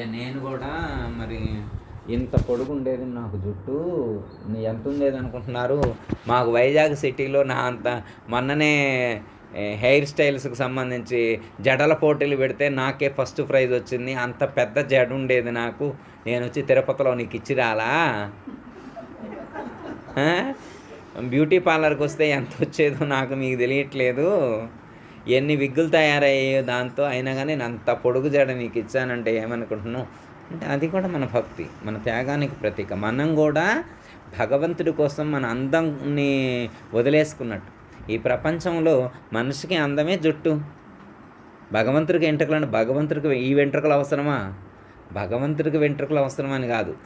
అయ్యా నేను కూడా మరి ఇంత పొడుగు ఉండేది నాకు జుట్టు ఎంత ఉండేది అనుకుంటున్నారు? మాకు వైజాగ్ సిటీలో నా అంత మొన్ననే హెయిర్ స్టైల్స్కి సంబంధించి జడల పోటీలు పెడితే నాకే ఫస్ట్ ప్రైజ్ వచ్చింది. అంత పెద్ద జడ ఉండేది నాకు. నేను వచ్చి తిరుపతిలో నీకు ఇచ్చి రాలా? బ్యూటీ పార్లర్కి వస్తే ఎంత వచ్చేదో నాకు మీకు తెలియట్లేదు. ఎన్ని విగ్గులు తయారయ్యాయో దాంతో అయినా కానీ నేను అంత పొడుగు జడ నీకు ఇచ్చానంటే ఏమనుకుంటున్నావు? అంటే అది కూడా మన భక్తి మన త్యాగానికి ప్రతీక. మనం కూడా భగవంతుడి కోసం మన అందంని వదిలేసుకున్నట్టు. ఈ ప్రపంచంలో మనిషికి అందమే జుట్టు. భగవంతుడికి వెంట్రుకలు అంటే భగవంతుడికి ఈ వెంట్రుకలు అవసరమా? భగవంతుడికి వెంట్రుకలు అవసరమని కాదు.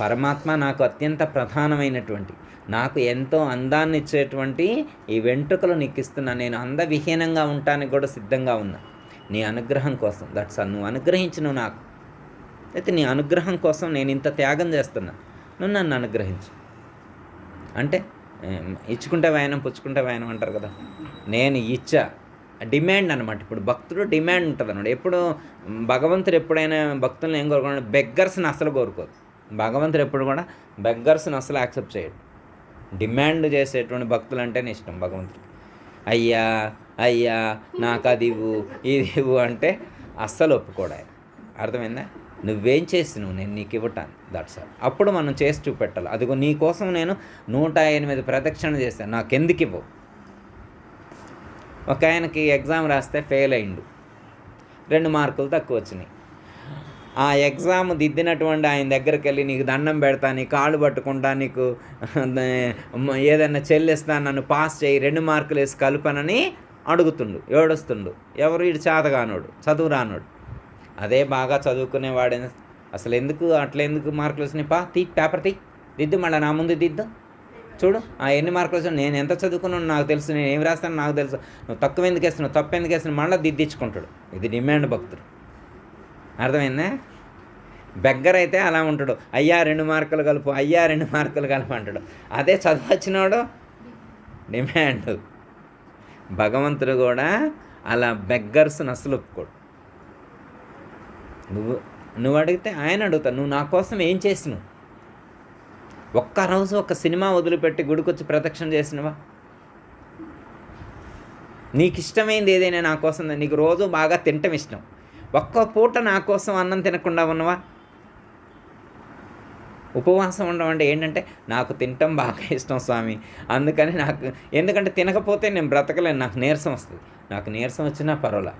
పరమాత్మ నాకు అత్యంత ప్రధానమైనటువంటి నాకు ఎంతో అందాన్ని ఇచ్చేటువంటి ఈ వెంట్రుకలు నీకు ఇస్తున్నా నేను అందవిహీనంగా ఉండటానికి కూడా సిద్ధంగా ఉన్నా. నీ అనుగ్రహం కోసం దట్స్ నువ్వు అనుగ్రహించను నాకు. అయితే నీ అనుగ్రహం కోసం నేను ఇంత త్యాగం చేస్తున్నా. నువ్వు నన్ను అనుగ్రహించు. అంటే ఇచ్చుకుంటే వాయనం పుచ్చుకుంటే వాయనం అంటారు కదా. నేను ఇచ్చా డిమాండ్ అనమాట ఇప్పుడు భక్తుడు డిమాండ్ ఉంటుంది అనమాట ఎప్పుడు భగవంతుడు ఎప్పుడైనా భక్తులను ఏం కోరుకోవాలంటే బెగ్గర్స్ని అసలు కోరుకోదు భగవంతుడు ఎప్పుడు కూడా బెగ్గర్స్ని అసలు యాక్సెప్ట్ చేయడు. డిమాండ్ చేసేటువంటి భక్తులు అంటేనే ఇష్టం భగవంతుడికి అయ్యా అయ్యా నాకు అది ఇవ్వు ఇది ఇవ్వు అంటే అస్సలు ఒప్పుకోడాయి అర్థమైందా? నువ్వేం చేసినావు? నేను నీకు ఇవ్వటాను. దట్స్ ఆల్ అప్పుడు మనం చేసి చూపెట్టాలి. అదిగో నీ కోసం నేను నూట ఎనిమిది ప్రదక్షిణ చేశాను. నాకెందుకు ఇవ్వవు ఒక ఆయనకి ఎగ్జామ్ రాస్తే ఫెయిల్ అయిండు. రెండు మార్కులు తక్కువ వచ్చినాయి. ఆ ఎగ్జామ్ దిద్దినటువంటి ఆయన దగ్గరికి వెళ్ళి నీకు దండం పెడతా నీ కాళ్ళు పట్టుకుంటా నీకు ఏదైనా చెల్లిస్తా నన్ను పాస్ చేయి రెండు మార్కులు వేసి కలుపనని అడుగుతుండు ఏడుస్తుండు. ఎవరు? ఇటు చేతగానోడు చదువు రానోడు. అదే బాగా చదువుకునేవాడే. అసలు ఎందుకు అట్లా ఎందుకు మార్కులు వచ్చినాయి? పా తీ పేపర్ తీ దిద్దు మళ్ళీ నా ముందు దిద్దు. చూడు ఆ ఎన్ని మార్కులు వచ్చినా నేను ఎంత చదువుకున్నాను నాకు తెలుసు నేను ఏం రాస్తాను నాకు తెలుసు. నువ్వు తక్కువ ఎందుకు వేస్తున్నావు? తప్పు ఎందుకు వేస్తున్నావు? మళ్ళీ దిద్దించుకుంటాడు ఇది డిమాండ్ భక్తుడు. అర్థమైందా? బెగ్గర్ అయితే అలా ఉంటాడు. అయ్యా రెండు మార్కులు కలుపు అయ్యా రెండు మార్కులు కలుపు అంటాడు. అదే చదవచ్చినోడు డిమాండ్. భగవంతుడు కూడా అలా బెగ్గర్స్ అసలు ఒప్పుకోడు. నువ్వు నువ్వు అడిగితే ఆయన అడుగుతా నువ్వు నా కోసం ఏం చేసినావు? ఒక్క రోజు ఒక సినిమా వదిలిపెట్టి గుడికొచ్చి ప్రదక్షిణ చేసినవా? నీకు ఇష్టమైంది ఏదైనా నా కోసం నీకు రోజు బాగా తినటం ఇష్టం. ఒక్క పూట నా కోసం అన్నం తినకుండా ఉన్నవా? ఉపవాసం ఉండడం అంటే ఏంటంటే నాకు తినటం బాగా ఇష్టం స్వామి. అందుకని నాకు ఎందుకంటే తినకపోతే నేను బ్రతకలేను నాకు నీరసం వస్తుంది. నాకు నీరసం వచ్చినా పర్వాలే.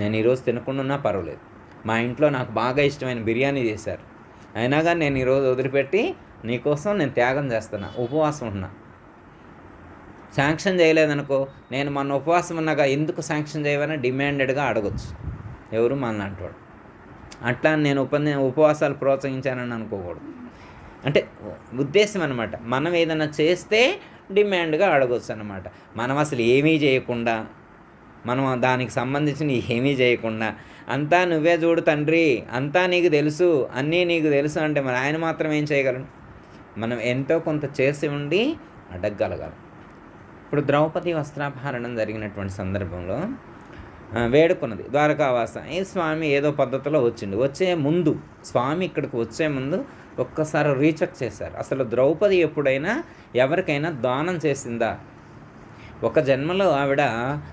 నేను ఈరోజు తినకుండా ఉన్నా పర్వాలేదు. మా ఇంట్లో నాకు బాగా ఇష్టమైన బిర్యానీ చేశారు. అయినా కానీ నేను ఈరోజు వదిలిపెట్టి నీకోసం నేను త్యాగం చేస్తున్నా ఉపవాసం ఉన్నా. శాంక్షన్ చేయలేదనుకో నేను మన ఉపవాసం ఉన్నాగా ఎందుకు శాంక్షన్ చేయవని డిమాండెడ్గా అడగొచ్చు. ఎవరు మన అంటాడు అట్లా నేను ఉప ఉపవాసాలు ప్రోత్సహించానని అనుకోకూడదు. అంటే ఉద్దేశం అనమాట మనం ఏదైనా చేస్తే డిమాండ్గా అడగొచ్చు అనమాట మనం అసలు ఏమీ చేయకుండా మనం దానికి సంబంధించిన ఏమీ చేయకుండా అంతా నువ్వే చూడు తండ్రి అంతా నీకు తెలుసు అన్నీ నీకు తెలుసు అంటే మరి ఆయన మాత్రం ఏం చేయగలను మనం ఎంతో కొంత చేసి ఉండి అడగగలగాలి. ఇప్పుడు ద్రౌపది వస్త్రాపహరణం జరిగినటువంటి సందర్భంలో వేడుకున్నది ద్వారకావాస ఈ స్వామి ఏదో పద్ధతిలో వచ్చిండు. వచ్చే ముందు స్వామి ఇక్కడికి వచ్చే ముందు ఒక్కసారి రీచెక్ చేశారు. అసలు ద్రౌపది ఎప్పుడైనా ఎవరికైనా దానం చేసిందా? ఒక జన్మలో ఆవిడ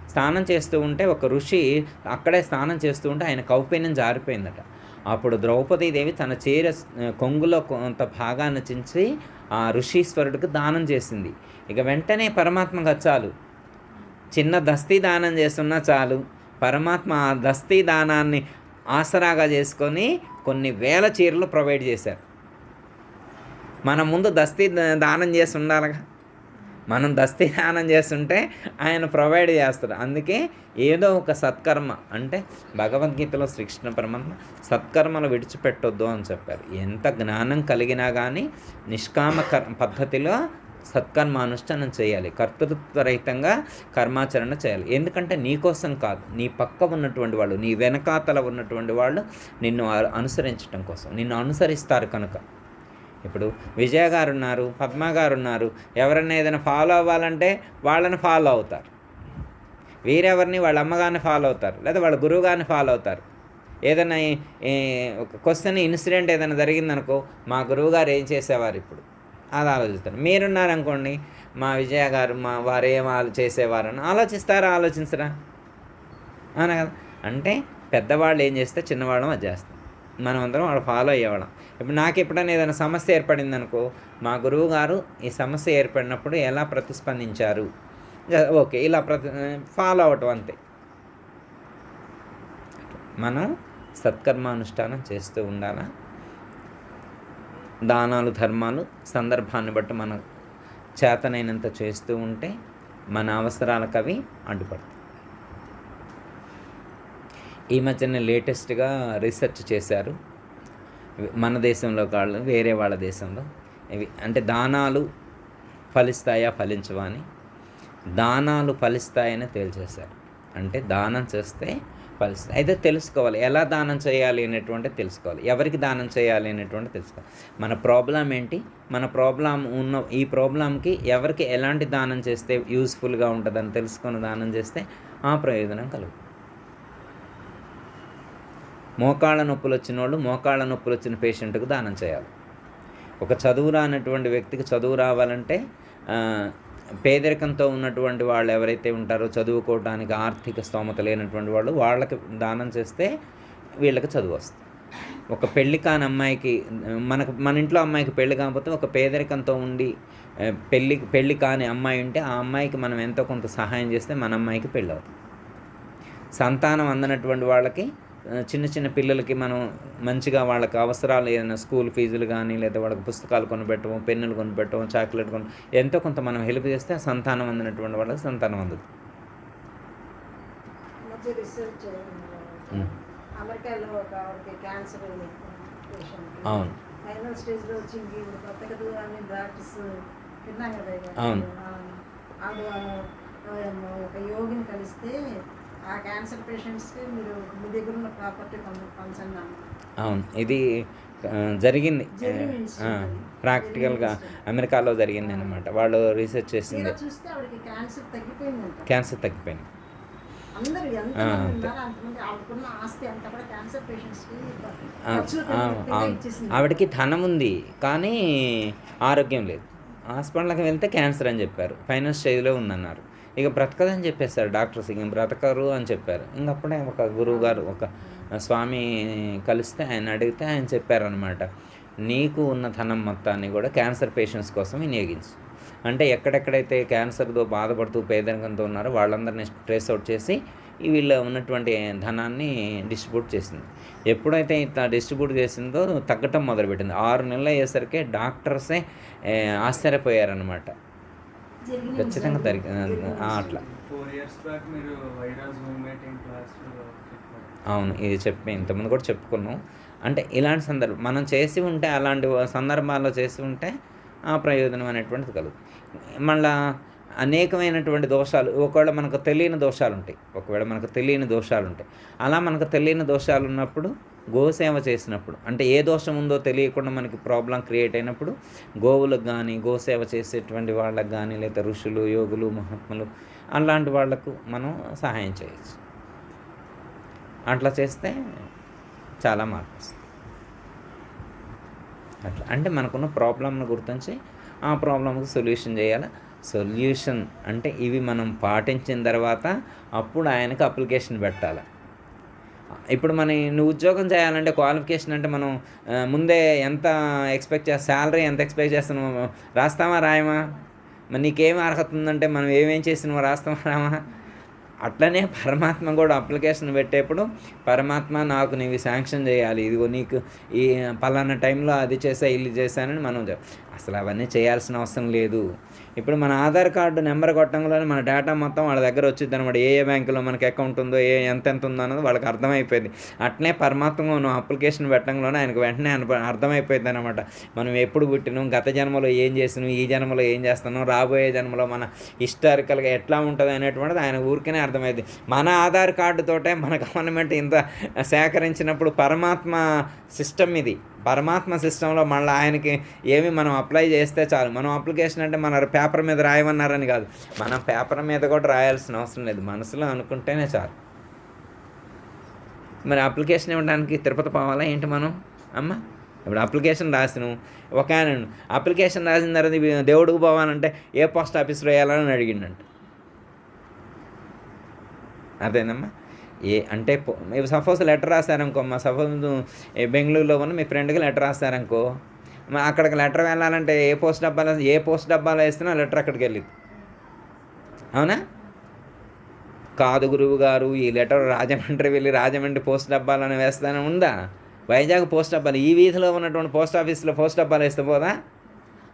స్నానం చేస్తూ ఉంటే ఒక ఋషి అక్కడే స్నానం చేస్తూ ఉంటే ఆయన కౌపీన్యం జారిపోయిందట. అప్పుడు ద్రౌపదీదేవి తన చీర కొంగులో కొంత భాగాన్ని చించి ఆ ఋషీశ్వరుడికి దానం చేసింది. ఇక వెంటనే పరమాత్మగా చాలు. చిన్న దస్తీ దానం చేస్తున్నా చాలు. పరమాత్మ ఆ దస్తీ దానాన్ని ఆసరాగా చేసుకొని కొన్ని వేల చీరలు ప్రొవైడ్ చేశారు. మన ముందు దస్తీ దానం చేసి ఉండాలిగా. మనం దస్తీ దానం చేస్తుంటే ఆయన ప్రొవైడ్ చేస్తాడు. అందుకే ఏదో ఒక సత్కర్మ అంటే భగవద్గీతలో శ్రీకృష్ణ పరమాత్మ సత్కర్మలు విడిచిపెట్టొద్దు అని చెప్పారు. ఎంత జ్ఞానం కలిగినా కానీ నిష్కామ కర్ పద్ధతిలో సత్కర్మానుష్ఠానం చేయాలి. కర్తృత్వరహితంగా కర్మాచరణ చేయాలి. ఎందుకంటే నీ కోసం కాదు. నీ పక్క ఉన్నటువంటి వాళ్ళు నీ వెనకాతల ఉన్నటువంటి వాళ్ళు నిన్ను అనుసరించడం కోసం. నిన్ను అనుసరిస్తారు కనుక. ఇప్పుడు విజయ గారు ఉన్నారు పద్మ గారు ఉన్నారు ఎవరన్నా ఏదైనా ఫాలో అవ్వాలంటే వాళ్ళని ఫాలో అవుతారు. వీరెవరిని? వాళ్ళ అమ్మగారిని ఫాలో అవుతారు. లేదా వాళ్ళ గురువు గారిని ఫాలో అవుతారు. ఏదైనా ఒక క్వశ్చన్ ఇన్సిడెంట్ ఏదైనా జరిగిందనుకో మా గురువు గారు ఏం చేసేవారు ఇప్పుడు? అది ఆలోచిస్తారు మీరున్నారనుకోండి మా విజయ గారు మా వారు ఏం ఆలో చేసేవారని ఆలోచిస్తారా ఆలోచించరా? అవునా కదా? అంటే పెద్దవాళ్ళు ఏం చేస్తే చిన్నవాళ్ళం అది చేస్తాం. మనం అందరం వాళ్ళు ఫాలో అయ్యేవాళ్ళం. ఇప్పుడు నాకు ఎప్పుడైనా ఏదైనా సమస్య ఏర్పడింది అనుకో మా గురువు గారు ఈ సమస్య ఏర్పడినప్పుడు ఎలా ప్రతిస్పందించారు? ఓకే ఇలా ప్రతి ఫాలో అవటం అంతే. మనం సత్కర్మానుష్ఠానం చేస్తూ ఉండాలా? దానాలు ధర్మాలు సందర్భాన్ని బట్టి మనం చేతనైనంత చేస్తూ ఉంటే మన అవసరాలకు అవి అడ్డుపడతాయి. ఈ మధ్యన లేటెస్ట్గా రీసెర్చ్ చేశారు. మన దేశంలో కాళ్ళు వేరే వాళ్ళ దేశంలో. ఇవి అంటే దానాలు ఫలిస్తాయా ఫలించవా అని. దానాలు ఫలిస్తాయని తేల్చేశారు. అంటే దానం చేస్తే పరిస్థితి. అయితే తెలుసుకోవాలి ఎలా దానం చేయాలి అనేటువంటి తెలుసుకోవాలి. ఎవరికి దానం చేయాలి అనేటువంటి తెలుసుకోవాలి. మన ప్రాబ్లం ఏంటి? మన ప్రాబ్లం ఉన్న ఈ ప్రాబ్లంకి ఎవరికి ఎలాంటి దానం చేస్తే యూస్ఫుల్గా ఉంటుందని తెలుసుకొని దానం చేస్తే ఆ ప్రయోజనం కలుగుతుంది మోకాళ్ళ నొప్పులు వచ్చిన వాళ్ళు మోకాళ్ళ నొప్పులు వచ్చిన పేషెంట్కి దానం చేయాలి. ఒక చదువు రానటువంటి వ్యక్తికి చదువు రావాలంటే పేదరికంతో ఉన్నటువంటి వాళ్ళు ఎవరైతే ఉంటారో చదువుకోవడానికి ఆర్థిక స్తోమత లేనటువంటి వాళ్ళు వాళ్ళకి దానం చేస్తే వీళ్ళకి చదువు వస్తుంది. ఒక పెళ్ళి కాని అమ్మాయికి మనకు మన ఇంట్లో అమ్మాయికి పెళ్ళి కాకపోతే ఒక పేదరికంతో ఉండి ఆ, పెళ్ళి పెళ్ళి కాని అమ్మాయి ఉంటే ఆ అమ్మాయికి మనం ఎంతో కొంత సహాయం చేస్తే మన అమ్మాయికి పెళ్ళి అవుతుంది. సంతానం అందనటువంటి వాళ్ళకి చిన్న చిన్న పిల్లలకి మనం మంచిగా వాళ్ళకి అవసరాలు ఏదైనా స్కూల్ ఫీజులు కానీ లేదా వాళ్ళకి పుస్తకాలు కొనిపెట్టడం పెన్నులు కొనిపెట్టడం చాక్లెట్ కొని ఎంతో కొంత మనం హెల్ప్ చేస్తే ఆ సంతానం అందినటువంటి వాళ్ళకి సంతానం. అమెరికాలో ఒక క్యాన్సర్ పేషెంట్ అవును ఫైనల్ స్టేజ్లో వచ్చింది ఇప్పుడు కొత్తగా దూరాన్ని డాక్టర్స్ విన్నాం కదా ఇక. అవును. ఆవిడ ఒక యోగిని కలిస్తే ఆ క్యాన్సర్ పేషెంట్స్కి మీరు మీ దగ్గర ఉన్న ప్రాపర్టీ అవును. ఇది జరిగింది. ప్రాక్టికల్గా అమెరికాలో జరిగింది అనమాట వాళ్ళు రీసెర్చ్ చేసింది. క్యాన్సర్ తగ్గిపోయింది. ఆవిడకి ధనం ఉంది కానీ ఆరోగ్యం లేదు. హాస్పిటల్కి వెళ్తే క్యాన్సర్ అని చెప్పారు. ఫైనల్ స్టేజ్లో ఉందన్నారు. ఇక బ్రతకదని చెప్పేశారు డాక్టర్స్ ఇంక బ్రతకరు అని చెప్పారు. ఇంకప్పుడే ఒక గురువు గారు ఒక స్వామి కలిస్తే ఆయన అడిగితే ఆయన చెప్పారనమాట నీకు ఉన్న ధనం మొత్తాన్ని కూడా క్యాన్సర్ పేషెంట్స్ కోసం వినియోగించు. అంటే ఎక్కడెక్కడైతే క్యాన్సర్తో బాధపడుతూ పేదరికంతో ఉన్నారో వాళ్ళందరినీ ట్రేస్ అవుట్ చేసి వీళ్ళు వీళ్ళ ఉన్నటువంటి ధనాన్ని డిస్ట్రిబ్యూట్ చేసింది. ఎప్పుడైతే ఇంత డిస్ట్రిబ్యూట్ చేసిందో తగ్గటం మొదలుపెట్టింది. ఆరు నెలలు అయ్యేసరికి డాక్టర్సే ఆశ్చర్యపోయారనమాట ఖచ్చితంగా. తరిగి అట్లా. ఫోర్ ఇయర్స్ బ్యాక్ మీరు వైరాజ్ హోమ్ మీటింగ్ క్లాస్ చెప్పారు. అవును ఇది చెప్పి ఇంతకుముందు కూడా చెప్పుకున్నాం. అంటే ఇలాంటి సందర్భం మనం చేసి ఉంటే అలాంటి సందర్భాల్లో చేసి ఉంటే ఆ ప్రయోజనం అనేటువంటిది కలుగుతుంది. మళ్ళా అనేకమైనటువంటి దోషాలు ఒకవేళ మనకు తెలియని దోషాలు ఉంటాయి ఒకవేళ మనకు తెలియని దోషాలు ఉంటాయి అలా మనకు తెలియని దోషాలు ఉన్నప్పుడు గోసేవ చేసినప్పుడు అంటే ఏ దోషం ఉందో తెలియకుండా మనకి ప్రాబ్లం క్రియేట్ అయినప్పుడు గోవులకు కానీ గోసేవ చేసేటువంటి వాళ్ళకు కానీ లేదా ఋషులు యోగులు మహాత్ములు అలాంటి వాళ్ళకు మనం సహాయం చేయొచ్చు. అట్లా చేస్తే చాలా మార్పు వస్తుంది. అట్లా అంటే మనకున్న ప్రాబ్లంను గుర్తించి ఆ ప్రాబ్లంకి సొల్యూషన్ చేయాలి? సొల్యూషన్ అంటే ఇవి మనం పాటించిన తర్వాత అప్పుడు ఆయనకు అప్లికేషన్ పెట్టాలి? ఇప్పుడు మన నువ్వు ఉద్యోగం చేయాలంటే క్వాలిఫికేషన్ అంటే మనం ముందే ఎంత ఎక్స్పెక్ట్ చేస్తా శాలరీ ఎంత ఎక్స్పెక్ట్ చేస్తున్నావు రాస్తామా రాయమా? మరి నీకేం అర్హత ఉందంటే మనం ఏమేం చేసినామో రాస్తామా రామా అట్లనే పరమాత్మ కూడా అప్లికేషన్ పెట్టేప్పుడు పరమాత్మ నాకు నీవి శాంక్షన్ చేయాలి. ఇదిగో నీకు ఈ పలానా టైంలో అది చేసా ఇల్లు చేశానని మనం అసలు అవన్నీ చేయాల్సిన అవసరం లేదు. ఇప్పుడు మన ఆధార్ కార్డు నెంబర్ కొట్టంలోనే మన డేటా మొత్తం వాళ్ళ దగ్గర వచ్చింది అనమాట ఏ ఏ బ్యాంకులో మనకి అకౌంట్ ఉందో ఏ ఎంత ఎంత ఉందో అన్నది వాళ్ళకి అర్థమైపోయింది. అట్నే పరమాత్మ నువ్వు అప్లికేషన్ పెట్టడంలోనే ఆయనకు వెంటనే అర్థమైపోయింది అనమాట మనం ఎప్పుడు పుట్టినాం గత జన్మలో ఏం చేసినాం ఈ జన్మలో ఏం చేస్తున్నాం రాబోయే జన్మలో మన హిస్టారికల్గా ఎట్లా ఉంటుంది అనేటువంటిది ఆయన ఊరికనే అర్థమైంది. మన ఆధార్ కార్డుతోటే మన గవర్నమెంట్ ఇంత సేకరించినప్పుడు పరమాత్మ సిస్టమ్ ఇది. పరమాత్మ సిస్టంలో మళ్ళీ ఆయనకి ఏమి మనం అప్లై చేస్తే చాలు. మనం అప్లికేషన్ అంటే మన పేపర్ మీద రాయమన్నారని కాదు. మనం పేపర్ మీద కూడా రాయాల్సిన అవసరం లేదు. మనసులో అనుకుంటేనే చాలు. మరి అప్లికేషన్ ఇవ్వడానికి తిరుపతి పోవాలా? ఏంటి మనం? అమ్మ ఇప్పుడు అప్లికేషన్ రాసినాం ఒక ఆయన అప్లికేషన్ రాసిన తర్వాత దేవుడికి పోవాలంటే ఏ పోస్ట్ ఆఫీస్లో వేయాలని అడిగిండంట అదేనమ్మా ఏ అంటే సపోజ్ లెటర్ రాశారనుకో మా సపోజ్ బెంగళూరులో ఉన్న మీ ఫ్రెండ్కి లెటర్ రాశారనుకో మా అక్కడికి లెటర్ వెళ్ళాలంటే ఏ పోస్ట్ డబ్బాలో ఏ పోస్ట్ డబ్బాలో వేస్తున్నా లెటర్ అక్కడికి వెళ్ళింది అవునా? కాదు గురువు గారు ఈ లెటర్ రాజమండ్రి వెళ్ళి రాజమండ్రి పోస్ట్ డబ్బాలను వేస్తానే ఉందా? వైజాగ్ పోస్ట్ డబ్బాలు ఈ వీధిలో ఉన్నటువంటి పోస్ట్ ఆఫీస్లో పోస్ట్ డబ్బాలు వేస్తే పోదా?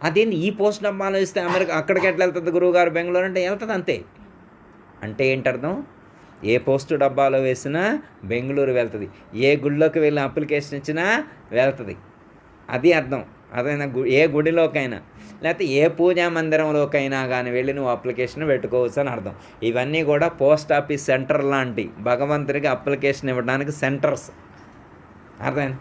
అదేంటి ఈ పోస్ట్ డబ్బాలు ఇస్తే అమెరికా అక్కడికి ఎట్లా వెళ్తుంది గురువు గారు బెంగళూరు అంటే వెళ్తుంది అంతే. అంటే ఏంటర్థం? ఏ పోస్టు డబ్బాలో వేసినా బెంగళూరు వెళ్తుంది. ఏ గుడిలోకి వెళ్ళి అప్లికేషన్ ఇచ్చినా వెళ్తుంది. అది అర్థం. అదైనా గు ఏ గుడిలోకైనా. లేకపోతే ఏ పూజా మందిరంలోకైనా కానీ వెళ్ళి నువ్వు అప్లికేషన్ పెట్టుకోవచ్చు అని అర్థం. ఇవన్నీ కూడా పోస్ట్ ఆఫీస్ సెంటర్ లాంటి భగవంతుడికి అప్లికేషన్ ఇవ్వడానికి సెంటర్స్. అర్థమైంది?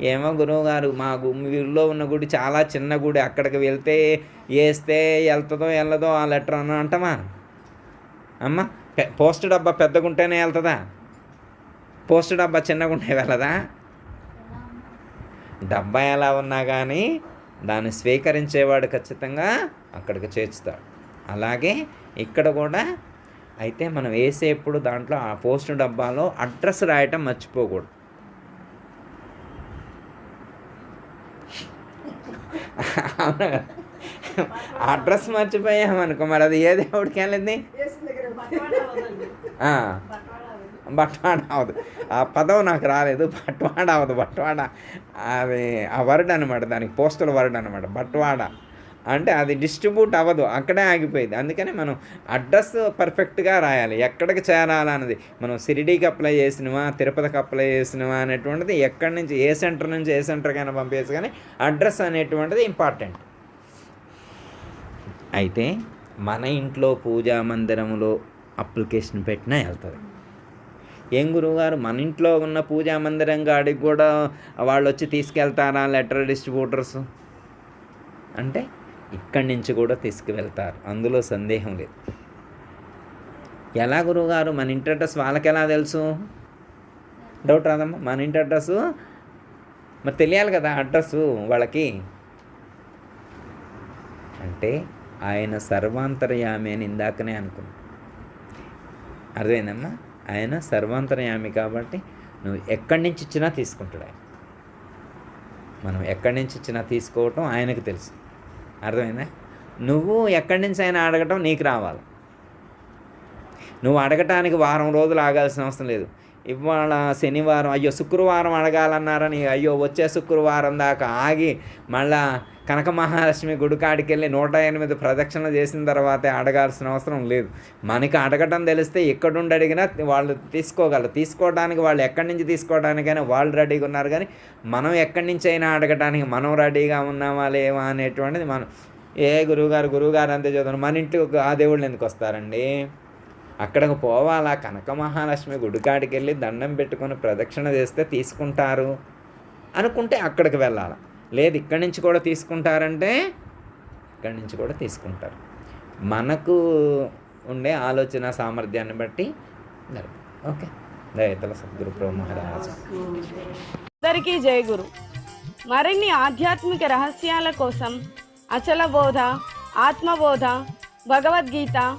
ఏమో గురువు గారు మా ఊళ్ళో ఉన్న గుడి చాలా చిన్న గుడి. అక్కడికి వెళ్తే వేస్తే వెళ్తుందో వెళ్ళదో ఆ లెటర్ అని అంటామా? అమ్మ పోస్ట్ డబ్బా పెద్దగా ఉంటేనే వెళ్తుందా? పోస్ట్ డబ్బా చిన్నగా ఉంటే వెళ్ళదా? డబ్బా ఎలా ఉన్నా కానీ దాన్ని స్వీకరించేవాడు ఖచ్చితంగా అక్కడికి చేర్చుతాడు. అలాగే ఇక్కడ కూడా అయితే మనం వేసేప్పుడు దాంట్లో ఆ పోస్ట్ డబ్బాలో అడ్రస్ రాయటం మర్చిపోకూడదు. అవునా? అడ్రస్ మర్చిపోయామనుకో మరి అది ఏ దేవుడికి వెళ్ళింది? బట్వాడా బట్వాడ అవదు. ఆ పదం నాకు రాలేదు. బట్వాడ అవదు బట్వాడ. అది ఆ వర్డ్ అనమాట దానికి పోస్టల్ వర్డ్ అనమాట బట్వాడ. అంటే అది డిస్ట్రిబ్యూట్ అవ్వదు అక్కడే ఆగిపోయింది. అందుకని మనం అడ్రస్ పర్ఫెక్ట్గా రాయాలి. ఎక్కడికి చేరాలన్నది. మనం సిరిడీకి అప్లై చేసినవా తిరుపతికి అప్లై చేసినవా అనేటువంటిది ఎక్కడి నుంచి ఏ సెంటర్ నుంచి ఏ సెంటర్కైనా పంపేసి కానీ అడ్రస్ అనేటువంటిది ఇంపార్టెంట్. అయితే మన ఇంట్లో పూజా మందిరంలో అప్లికేషన్ పెట్టినా వెళ్తుంది. ఏం గురువుగారు? మన ఇంట్లో ఉన్న పూజా మందిరం కాడికి కూడా వాళ్ళు వచ్చి తీసుకెళ్తారా లెటర్ డిస్ట్రిబ్యూటర్స్? అంటే ఇక్కడి నుంచి కూడా తీసుకువెళ్తారు. అందులో సందేహం లేదు. ఎలా గురువుగారు? మన ఇంటి అడ్రస్ వాళ్ళకి ఎలా తెలుసు? డౌట్ రాదమ్మా. మన ఇంటి అడ్రస్? మరి తెలియాలి కదా అడ్రస్సు వాళ్ళకి. అంటే ఆయన సర్వాంతర్యామి అని ఇందాకనే అనుకున్నాను అర్థమైందమ్మా? ఆయన సర్వాంతర్యామి కాబట్టి నువ్వు ఎక్కడి నుంచి ఇచ్చినా తీసుకుంటాడు ఆయన. మనం ఎక్కడి నుంచి ఇచ్చినా తీసుకోవటం ఆయనకు తెలుసు. అర్థమైందా? నువ్వు ఎక్కడి నుంచి అయినా అడగటం నీకు రావాలి. నువ్వు అడగటానికి వారం రోజులు ఆగాల్సిన అవసరం లేదు. ఇవాళ శనివారం అయ్యో శుక్రవారం అడగాలన్నారని అయ్యో వచ్చే శుక్రవారం దాకా ఆగి మళ్ళా కనక మహాలక్ష్మి గుడికాడికి వెళ్ళి నూట ఎనిమిది ప్రదక్షిణలు చేసిన తర్వాతే అడగాల్సిన అవసరం లేదు. మనకి అడగటం తెలిస్తే ఎక్కడుండి అడిగినా వాళ్ళు తీసుకోగలరు. తీసుకోవడానికి వాళ్ళు ఎక్కడి నుంచి తీసుకోవడానికైనా వాళ్ళు రెడీగా ఉన్నారు కానీ మనం ఎక్కడి నుంచి అయినా అడగటానికి మనం రెడీగా ఉన్నామా లేవా అనేటువంటిది మనం ఏ గురువుగారు గురువుగారు అంతే చదువు మన ఇంటికి ఆ దేవుళ్ళు ఎందుకు వస్తారండి? అక్కడికి పోవాలా? కనక మహాలక్ష్మి గుడికాడికి వెళ్ళి దండం పెట్టుకొని ప్రదక్షిణ చేస్తే తీసుకుంటారు అనుకుంటే అక్కడికి వెళ్ళాలి? లేదు ఇక్కడి నుంచి కూడా తీసుకుంటారంటే ఇక్కడి నుంచి కూడా తీసుకుంటారు. మనకు ఉండే ఆలోచన సామర్థ్యాన్ని బట్టి ఓకే. దయతల సద్గురు ప్రభు మహారాజు. అందరికీ జయ గురు. మరిన్ని ఆధ్యాత్మిక రహస్యాల కోసం అచల బోధ ఆత్మబోధ భగవద్గీత